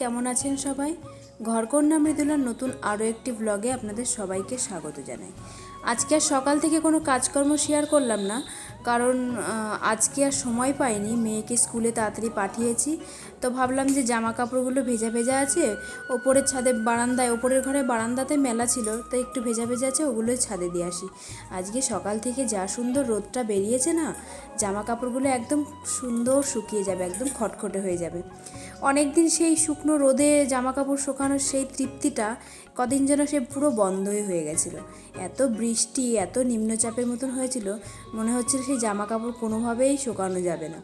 কেমন আছেন সবাই? ঘরকন্যা মৃদুলার নতুন আরও একটি ব্লগে আপনাদের সবাইকে স্বাগত জানাই। আজকে আর সকাল থেকে কোনো কাজকর্ম শেয়ার করলাম না, কারণ আজকে আর সময় পাইনি। মেয়েকে স্কুলে তাড়াতাড়ি পাঠিয়েছি। তো ভাবলাম যে জামা কাপড়গুলো ভেজা ভেজা আছে, ওপরের ছাদে বারান্দায়, ওপরের ঘরে বারান্দাতে মেলা ছিল, তো একটু ভেজা ভেজা আছে, ওগুলোই ছাদে দিয়ে আসি। আজকে সকাল থেকে যা সুন্দর রোদটা বেরিয়েছে না জামা কাপড়গুলো একদম সুন্দর শুকিয়ে যাবে, একদম খটখটে হয়ে যাবে। অনেক দিন সেই শুকনো রোদে জামা কাপড় শুকানোর সেই তৃপ্তিটা কদিন যেন সে পুরো বন্ধই হয়ে গেছিল। এত বৃষ্টি, এত নিম্নচাপের মতন হয়েছিল, মনে হচ্ছিল সেই জামা কাপড় কোনোভাবেই শুকানো যাবে না।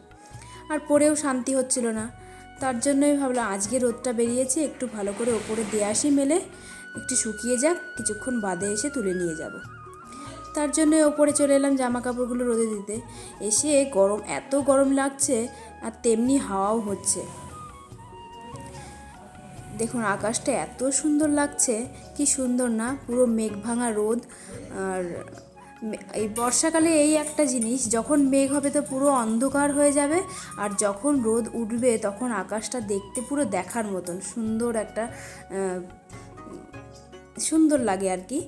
আর পরেও শান্তি হচ্ছিল না। তার জন্যই ভাবলাম আজকে রোদটা বেরিয়েছে, একটু ভালো করে ওপরে দিয়ে আসি মেলে একটু শুকিয়ে যাক, কিছুক্ষণ বাদে এসে তুলে নিয়ে যাব। তার জন্য ওপরে চলে এলাম জামা কাপড়গুলো রোদে দিতে। এসে গরম, এত গরম লাগছে আর তেমনি হাওয়াও হচ্ছে। দেখুন, আকাশটা এত সুন্দর লাগছে, কি সুন্দর না? পুরো মেঘ ভাঙা রোদ আর এই বর্ষাকালে এই একটা জিনিস, যখন মেঘ হবে তো পুরো অন্ধকার হয়ে যাবে, আর যখন রোদ উঠবে তখন আকাশটা দেখতে পুরো দেখার মতন, সুন্দর একটা সুন্দর লাগে আর কি।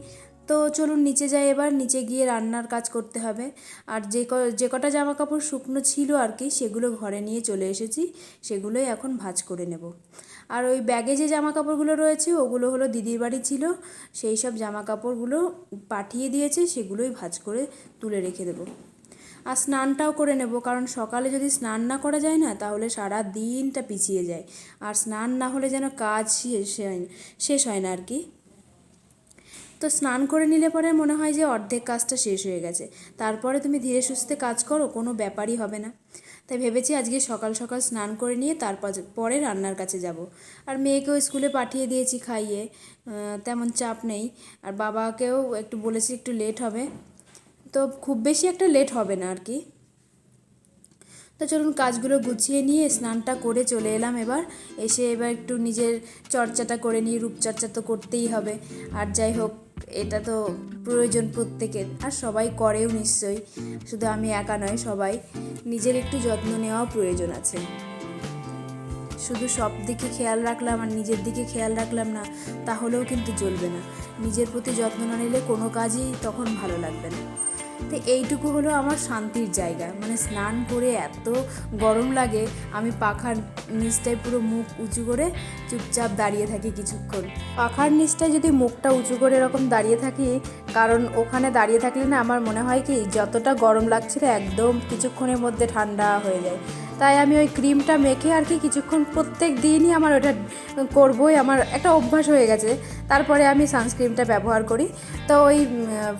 তো চলুন নিচে যাই এবার, নিচে গিয়ে রান্নার কাজ করতে হবে। আর যে যে কটা জামা কাপড় শুকনো ছিল আর কি, সেগুলো ঘরে নিয়ে চলে এসেছি, সেগুলোই এখন ভাঁজ করে নেব। আর ওই ব্যাগে যে জামা কাপড়গুলো রয়েছে, ওগুলো হলো দিদির বাড়ি ছিল, সেই সব জামা কাপড়গুলো পাঠিয়ে দিয়েছে, সেগুলোই ভাজ করে তুলে রেখে দেবো। আর স্নানটাও করে নেব, কারণ সকালে যদি স্নান না করা যায় না, তাহলে সারা দিনটা পিছিয়ে যায়। আর স্নান না হলে যেন কাজ শেষ হয় শেষ হয় না আর কি। তো স্নান করে নিলে পরে মনে হয় যে অর্ধেক কাজটা শেষ হয়ে গেছে। তারপরে তুমি ধীরে সুস্থে কাজ করো, কোনো ব্যাপারই হবে না। তাই ভেবেছি আজকে সকাল সকাল স্নান করে নিয়ে তারপর পরে রান্নার কাছে যাব। আর মেয়েকেও স্কুলে পাঠিয়ে দিয়েছি খাইয়ে তেমন চাপ নেই। আর বাবাকেও একটু বলেছি একটু লেট হবে। তো খুব বেশি একটা লেট হবে না আর কি। তো চলুন কাজগুলো গুছিয়ে নিয়ে স্নানটা করে চলে এলাম এবার। এসে এবার একটু নিজের চর্চাটা করে নিয়ে রূপচর্চা তো করতেই হবে। আর যাই হোক এটা তো প্রয়োজন প্রত্যেকের। আর সবাই করেও নিশ্চয়ই। শুধু আমি একা নয় সবাই নিজের একটু যত্ন নেওয়াও প্রয়োজন আছে। শুধু সব দিকে খেয়াল রাখলাম আর নিজের দিকে খেয়াল রাখলাম না, তাহলেও কিন্তু চলবে না। নিজের প্রতি যত্ন না নিলে কোনো কাজই তখন ভালো লাগবে না। তো এইটুকু হলো আমার শান্তির জায়গা। মানে স্নান করে এত গরম লাগে, আমি পাখার নিচটায় পুরো মুখ উঁচু করে চুপচাপ দাঁড়িয়ে থাকি কিছুক্ষণ। পাখার নিচটায় যদি মুখটা উঁচু করে এরকম দাঁড়িয়ে থাকি, কারণ ওখানে দাঁড়িয়ে থাকলে না আমার মনে হয় কি, যতটা গরম লাগছিল একদম কিছুক্ষণের মধ্যে ঠান্ডা হয়ে যায়। তাই আমি ওই ক্রিমটা মেখে আর কি কিছুক্ষণ প্রত্যেক দিনই আমার ওটা করবই, আমার একটা অভ্যাস হয়ে গেছে। তারপরে আমি সানস্ক্রিনটা ব্যবহার করি। তো ওই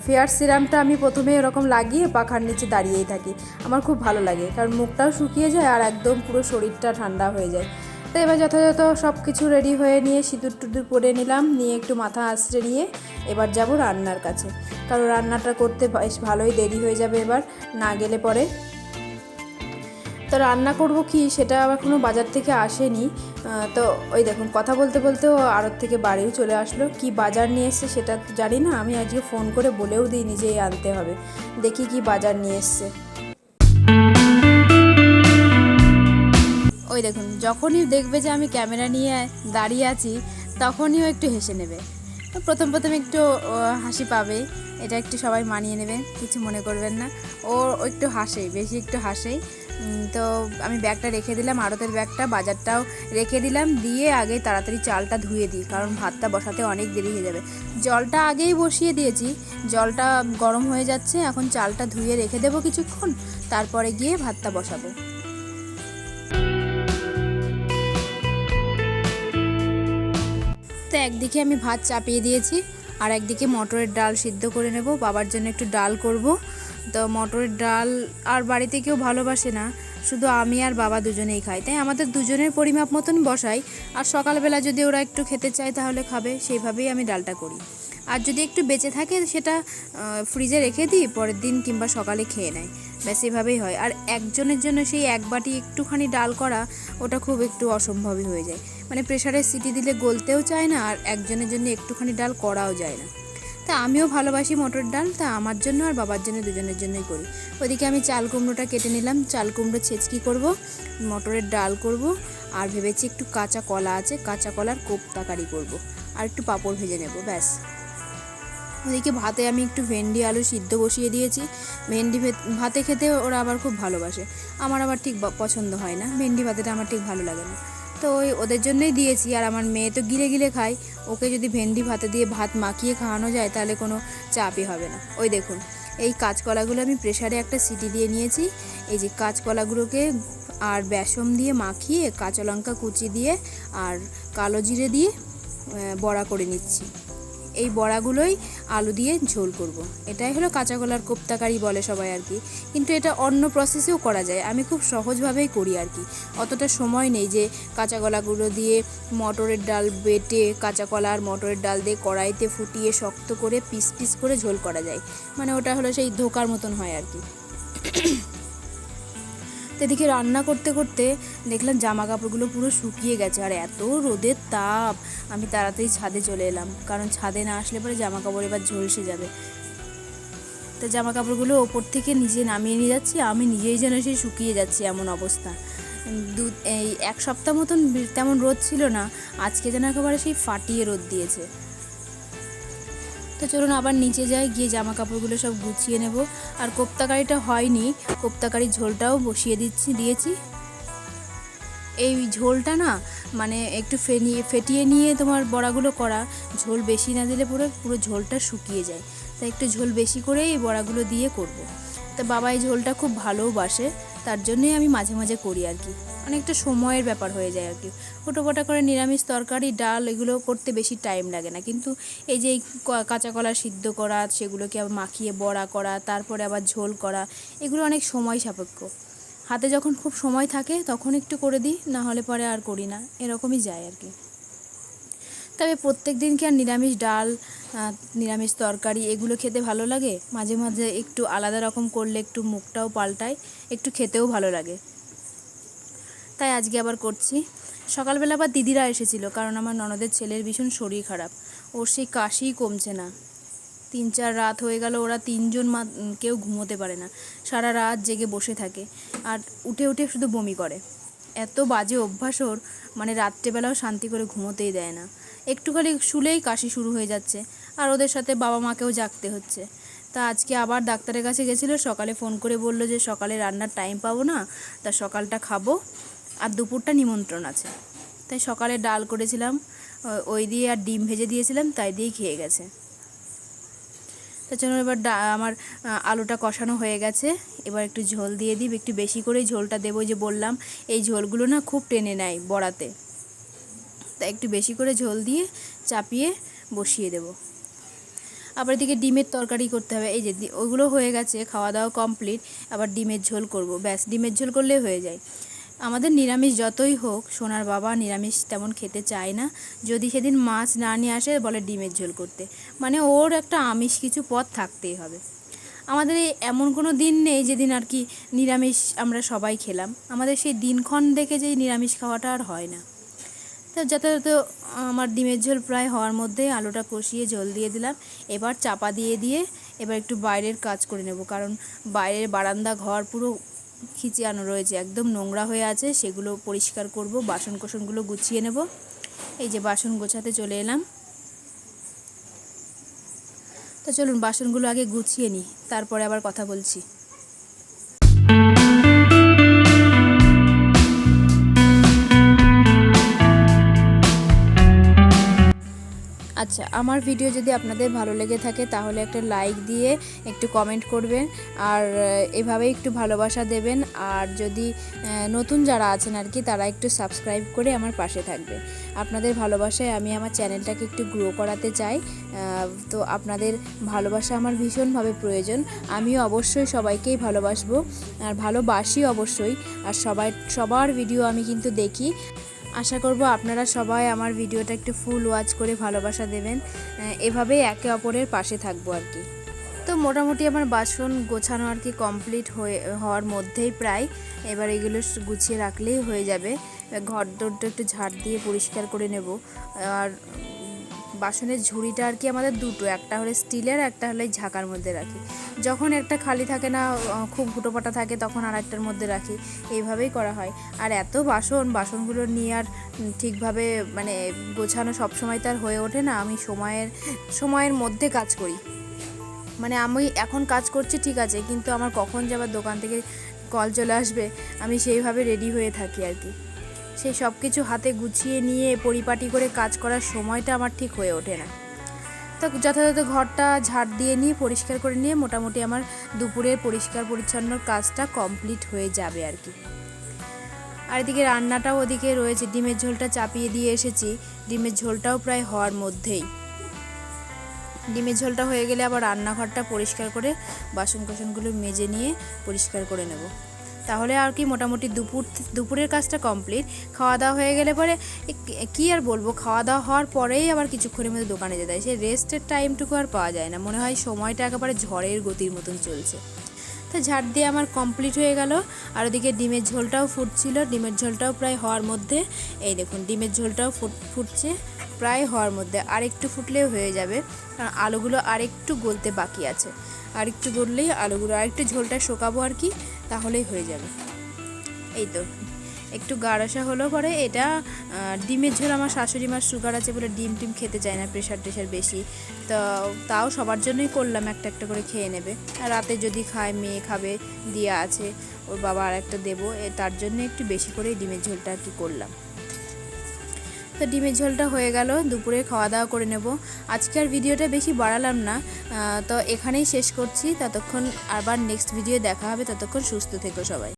ফেয়ার সিরামটা আমি প্রথমে এরকম লাগিয়ে পাখার নিচে দাঁড়িয়েই থাকি। আমার খুব ভালো লাগে, কারণ মুখটাও শুকিয়ে যায় আর একদম পুরো শরীরটা ঠান্ডা হয়ে যায়। তো এবার যথাযথ সব কিছু রেডি হয়ে নিয়ে সিঁদুর টুদুর পরে নিলাম, নিয়ে একটু মাথা আঁচড়ে নিয়ে এবার যাব রান্নার কাছে। কারণ রান্নাটা করতে বেশ ভালোই দেরি হয়ে যাবে এবার, না গেলে পরে। তো রান্না করব কি সেটা আবার এখনও বাজার থেকে আসেনি। তো ওই দেখুন, কথা বলতে বলতে ও আড়ত থেকে বাড়িও চলে আসলো। কি বাজার নিয়ে এসছে সেটা তো জানি না, আমি আজকে ফোন করে বলেও দিই নিজেই আনতে হবে। দেখি কি বাজার নিয়ে এসছে। ওই দেখুন, যখনই দেখবে যে আমি ক্যামেরা নিয়ে দাঁড়িয়ে আছি, তখনই ও একটু হেসে নেবে। প্রথম প্রথম একটু হাসি পাবে, এটা একটু সবাই মানিয়ে নেবে, কিছু মনে করবেন না। ও একটু হাসে, বেশি একটু হাসেই। তো আমি ব্যাগটা রেখে দিলাম, আড়তের ব্যাগটা, বাজারটাও রেখে দিলাম, দিয়ে আগে তাড়াতাড়ি চালটা ধুয়ে দিই, কারণ ভাতটা বসাতে অনেক দেরি হয়ে যাবে। জলটা আগেই বসিয়ে দিয়েছি, জলটা গরম হয়ে যাচ্ছে, এখন চালটা ধুয়ে রেখে দেবো কিছুক্ষণ, তারপরে গিয়ে ভাতটা বসাবো। তো একদিকে আমি ভাত চাপিয়ে দিয়েছি, আর একদিকে মটরের ডাল সিদ্ধ করে নেব, বাবার জন্য একটু ডাল করব তো মটরের ডাল আর বাড়িতে কেউ ভালোবাসে না। শুধু আমি আর বাবা দুজনেই খাই। তাই আমাদের দুজনের পরিমাপ মতন বসাই। আর সকালবেলা যদি ওরা একটু খেতে চায় তাহলে খাবে। সেইভাবেই আমি ডালটা করি। আর যদি একটু বেঁচে থাকে সেটা ফ্রিজে রেখে দিই, পরের দিন কিংবা সকালে খেয়ে নেয়। ব্যাস, এভাবেই হয়। আর একজনের জন্য সেই এক বাটি একটুখানি ডাল করা, ওটা খুব একটু অসম্ভবই হয়ে যায়। মানে প্রেশারে সিটি দিলে গলতেও চায় না, আর একজনের জন্য একটুখানি ডাল করাও যায় না। তা আমিও ভালোবাসি মটর ডাল, তা আমার জন্য আর বাবার জন্য, দুজনের জন্যই করি। ওদিকে আমি চাল কুমড়োটা কেটে নিলাম, চাল কুমড়ো ছেচকি করব, মটরের ডাল করব, আর ভেবেছি একটু কাঁচা কলা আছে, কাঁচা কলার কোপ্তাকারি করব, আর একটু পাঁপড় ভেজে নেব, ব্যাস। ওদিকে ভাতে আমি একটু ভেন্ডি আলু সিদ্ধ বসিয়ে দিয়েছি। ভেন্ডি ভাতে খেতে ওরা আবার খুব ভালোবাসে। আমার আবার ঠিক পছন্দ হয় না। ভেন্ডি ভাতেটা আমার ঠিক ভালো লাগে না। তো ওই ওদের জন্যই দিয়েছি। আর আমার মেয়ে তো গিলে গিলে খায়। ওকে যদি ভেন্ডি ভাতে দিয়ে ভাত মাখিয়ে খাওয়ানো যায়, তাহলে কোনো চাপই হবে না। ওই দেখুন, এই কাঁচকলাগুলো আমি প্রেশারে একটা সিটি দিয়ে নিয়েছি। এই যে কাঁচকলাগুলোকে আর বেসম দিয়ে মাখিয়ে, কাঁচা লঙ্কা কুচি দিয়ে আর কালো জিরে দিয়ে বড়া করে নিচ্ছি। এই বড়াগুলোই আলু দিয়ে ঝোল করব। এটাই হলো কাঁচা কলার কোপ্তাকারি বলে সবাই আর কি। কিন্তু এটা অন্য প্রসেসেও করা যায়। আমি খুব সহজভাবেই করি আর কি। অতটা সময় নেই যে কাঁচা কলাগুলো দিয়ে মটরের ডাল বেটে, কাঁচা কলা আর মটরের ডাল দিয়ে কড়াইতে ফুটিয়ে শক্ত করে পিস পিস করে ঝোল করা যায়। মানে ওটা হলো সেই ধোকার মতন হয় আর কি। এদিকে রান্না করতে করতে দেখলাম জামা কাপড়গুলো পুরো শুকিয়ে গেছে। আর এত রোদের তাপ, আমি তাড়াতাড়ি ছাদে চলে এলাম। কারণ ছাদে না আসলে পরে জামা কাপড় এবার ঝলসে যাবে। তো জামা কাপড়গুলো ওপর থেকে নিজে নামিয়ে নিয়ে যাচ্ছি। আমি নিজেই যেন সেই শুকিয়ে যাচ্ছি এমন অবস্থা। দু, এই এক সপ্তাহ মতন তেমন রোদ ছিল না। আজকে যেন একেবারে সেই ফাটিয়ে রোদ দিয়েছে। তো চলুন আবার নিচে যাই, গিয়ে জামা কাপড়গুলো সব গুছিয়ে নেব। আর কোপ্তাকারিটা হয়নি, কোপ্তাকারির ঝোলটাও বসিয়ে দিচ্ছি, দিয়েছি। এই ঝোলটা না মানে একটু ফেনিয়ে, ফেটিয়ে নিয়ে তোমার বড়াগুলো করা, ঝোল বেশি না দিলে পুরো পুরো ঝোলটা শুকিয়ে যায়। তাই একটু ঝোল বেশি করে এই বড়াগুলো দিয়ে করব। তা বাবা এই ঝোলটা খুব ভালোবাসে তার জন্যই আমি মাঝে মাঝে করি আর কি। অনেকটা সময়ের ব্যাপার হয়ে যায় আর কি। ফোটোফোটা করে নিরামিষ তরকারি, ডাল এগুলো করতে বেশি টাইম লাগে না। কিন্তু এই যে কাঁচা কলা সিদ্ধ করা, সেগুলোকে আবার মাখিয়ে বড়া করা, তারপরে আবার ঝোল করা, এগুলো অনেক সময় সাপেক্ষ। হাতে যখন খুব সময় থাকে, তখন একটু করে দিই, না হলে পরে আর করি না। এরকমই যায় আর কি। তবে প্রত্যেক দিন কি আর নিরামিষ ডাল নিরামিষ তরকারি এগুলো খেতে ভালো লাগে? মাঝে মাঝে একটু আলাদা রকম করলে একটু মুখটাও পাল্টায়, একটু খেতেও ভালো লাগে। তাই আজকে আবার করছি। সকালবেলা আবার দিদিরা এসেছিল, কারণ আমার ননদের ছেলের ভীষণ শরীর খারাপ। ওর সেই কাশিই কমছে না। তিন চার রাত হয়ে গেল, ওরা তিনজন মা কেউ ঘুমোতে পারে না। সারা রাত জেগে বসে থাকে। আর উঠে উঠে শুধু বমি করে। এত বাজে অভ্যাস ওর মানে রাত্রেবেলাও শান্তি করে ঘুমোতেই দেয় না। একটুখানি শুলেই কাশি শুরু হয়ে যাচ্ছে, আর ওদের সাথে বাবা মাকেও জাগতে হচ্ছে। তা আজকে আবার ডাক্তারের কাছে গেছিল, সকালে ফোন করে বলল যে সকালে রান্নার টাইম পাবো না, তা সকালটা খাব, আর দুপুরটা নিমন্ত্রণ আছে। তাই সকালে ডাল করেছিলাম ওই দিয়ে আর ডিম ভেজে দিয়েছিলাম, তাই দিয়েই খেয়ে গেছে। তার এবার আমার আলুটা কষানো হয়ে গেছে। এবার একটু ঝোল দিয়ে দিই, একটু বেশি করেই ঝোলটা দেবো যে বললাম। এই ঝোলগুলো না খুব টেনে নেয় বড়াতে। তা একটু বেশি করে ঝোল দিয়ে চাপিয়ে বসিয়ে দেবো। আবার এদিকে ডিমের তরকারি করতে হবে। এই যে ওইগুলো হয়ে গেছে, খাওয়া দাওয়া কমপ্লিট। আবার ডিমের ঝোল করব। ব্যাস, ডিমের ঝোল করলে হয়ে যায়। আমাদের নিরামিষ যতই হোক, সোনার বাবা নিরামিষ তেমন খেতে চায় না। যদি সেদিন মাছ না নিয়ে আসে, বলে ডিমের ঝোল করতে। মানে ওর একটা আমিষ কিছু পথ থাকতেই হবে। আমাদের এই এমন কোনো দিন নেই যেদিন আর কি নিরামিষ আমরা সবাই খেলাম। আমাদের সেই দিনক্ষণ দেখে যে নিরামিষ খাওয়াটা আর হয় না। তো যথাযথ আমার ডিমের ঝোল প্রায় হওয়ার মধ্যে আলুটা কষিয়ে জল দিয়ে দিলাম। এবার চাপা দিয়ে দিয়ে এবার একটু বাইরের কাজ করে নেব। কারণ বাইরের বারান্দা ঘর পুরো খিচিয়ানো রয়েছে। একদম নোংরা হয়ে আছে, সেগুলো পরিষ্কার করব বাসন কোসনগুলো গুছিয়ে নেব। এই যে বাসন গোছাতে চলে এলাম। তো চলুন, বাসনগুলো আগে গুছিয়ে নিই, তারপরে আবার কথা বলছি। আচ্ছা আমার ভিডিও যদি আপনাদের ভালো লেগে থাকে তাহলে একটা লাইক দিয়ে একটু কমেন্ট করবেন। আর আহ, এভাবেই একটু ভালোবাসা দেবেন। আর যদি নতুন যারা আছেন আর কি তারা একটু সাবস্ক্রাইব করে আমার পাশে থাকবে। আপনাদের ভালোবাসায় আমি আমার চ্যানেলটাকে একটু গ্রো করাতে চাই। তো আপনাদের ভালোবাসা আমার ভীষণভাবে প্রয়োজন। আমিও অবশ্যই সবাইকেই ভালোবাসবো। আর ভালোবাসি অবশ্যই। আর সবাই সবার ভিডিও আমি কিন্তু দেখি। আশা করব আপনারা সবাই আমার ভিডিওটা একটু ফুল ওয়াচ করে ভালোবাসা দেবেন। এভাবেই একে অপরের পাশে থাকব আর কি। তো মোটামুটি আমার বাসন গোছানো আর কি কমপ্লিট হয়ে, হওয়ার মধ্যেই প্রায় এবার এগুলো গুছিয়ে রাখলেই হয়ে যাবে। ঘর দরটা একটু ঝাড় দিয়ে পরিষ্কার করে নেব। আর বাসনের ঝুড়িটা আর কি আমাদের দুটো, একটা হলে স্টিলের একটা হলে ঝাঁকার মধ্যে রাখি। যখন একটা খালি থাকে না খুব হুটোপাটা থাকে, তখন আর একটার মধ্যে রাখি। এইভাবেই করা হয়। আর এত বাসন, বাসনগুলো নিয়ে আর ঠিকভাবে মানে গোছানো সব সময় তার হয়ে ওঠে না। আমি সময়ের সময়ের মধ্যে কাজ করি। মানে আমি এখন কাজ করছি, ঠিক আছে, কিন্তু আমার কখন যে আবার দোকান থেকে কল চলে আসবে, আমি সেইভাবে রেডি হয়ে থাকি আর কি। সেই সব কিছু হাতে গুছিয়ে নিয়ে পরিপাটি করে কাজ করার সময়টা আমার ঠিক হয়ে ওঠে না। তো যথাযথ ঘরটা ঝাড় দিয়ে নিয়ে, পরিষ্কার করে নিয়ে মোটামুটি আমার দুপুরের পরিষ্কার পরিচ্ছন্ন কাজটা কমপ্লিট হয়ে যাবে আর কি। আর এদিকে রান্নাটাও ওদিকে রয়েছে, ডিমের ঝোলটা চাপিয়ে দিয়ে এসেছি। ডিমের ঝোলটাও প্রায় হওয়ার মধ্যেই। ডিমের ঝোলটা হয়ে গেলে আবার রান্নাঘরটা পরিষ্কার করে বাসন কোসনগুলো মেজে নিয়ে পরিষ্কার করে নেব। তাহলে আর কি মোটামুটি দুপুর দুপুরের কাজটা কমপ্লিট। খাওয়া দাওয়া হয়ে গেলে পরে কি আর বলব? খাওয়া দাওয়া হওয়ার পরেই আবার কিছুক্ষণের মধ্যে দোকানে যেতে হয়। সেই রেস্টের টাইমটুকু আর পাওয়া যায় না। মনে হয় সময়টা একেবারে ঝড়ের গতির মতন চলছে। তো ঝাড় দিয়ে আমার কমপ্লিট হয়ে গেল। আর ওদিকে ডিমের ঝোলটাও ফুটছিল। ডিমের ঝোলটাও প্রায় হওয়ার মধ্যে, এই দেখুন, ডিমের ঝোলটাও ফুট, ফুটছে প্রায় হওয়ার মধ্যে। আর একটু ফুটলেও হয়ে যাবে। কারণ আলুগুলো আর একটু গলতে বাকি আছে। আর একটু গললেই আলুগুলো আর একটু ঝোলটা শোকাবো আর কি। তাহলেই হয়ে যাবে। এই তো। একটু গাড়াসা হলো পরে এটা ডিমের ঝোল আমার শাশুড়ি মার সুগার আছে বলে ডিম টিম খেতে চায় না প্রেশার টেশার বেশি। তো তাও সবার জন্যই করলাম একটা একটা করে খেয়ে নেবে। রাতে যদি খায়, মেয়ে খাবে, দিয়ে আছে, ওর বাবা আর একটা দেবো তার জন্য একটু বেশি করে ডিমের ঝোলটা আর কি করলাম। তো ডিমের ঝোলটা হয়ে গেল, দুপুরে খাওয়া দাওয়া করে নেব। আজকে আর ভিডিওটা বেশি বাড়ালাম না তো এখানেই শেষ করছি। ততক্ষণ আবার নেক্সট ভিডিও দেখা হবে। ততক্ষণ সুস্থ থেকো সবাই।